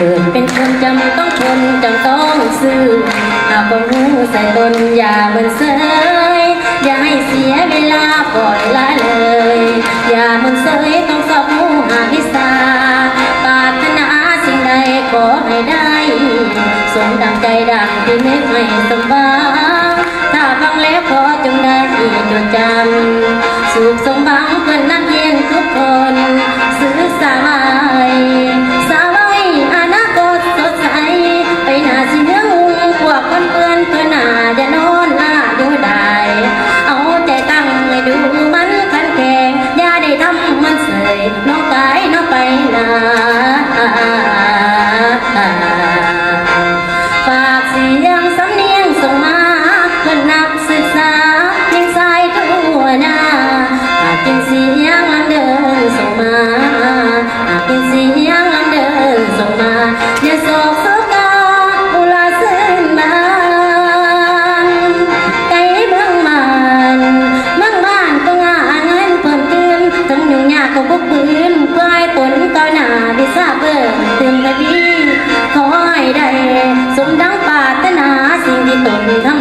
เกิดเป็นคนจำต้องทนจำต้องซื้อหากบ่รู้ใส่ตนอย่าเหมือนเสยอย่าให้เสียเวลาปล่อยละเลย อย่าเหมือนเสยต้องสอบหูหาวิสาปรารถนาสิ่งใดขอให้ได้สมดังใจดังที่นึกให้สมหวังถ้าฟังแล้วขอจงได้จดจำสุขสมหวังเพื่อนนักเรียนทุกคนสื่อสา มาเป็นเสียงเดินส่งมาอย่าโศกโศกาอุลาเส้นบานไก่เบื้องมันเมืองบ้านก็งาเงินเพิ่นคืนทั้งยุ่งยากก็บ่ปืนเพื่อให้ผลก็หน้าดิซ่าเบิ่งเต็มกะดีขอให้ได้สมดังปรารถนาสิ่งที่ตนทำ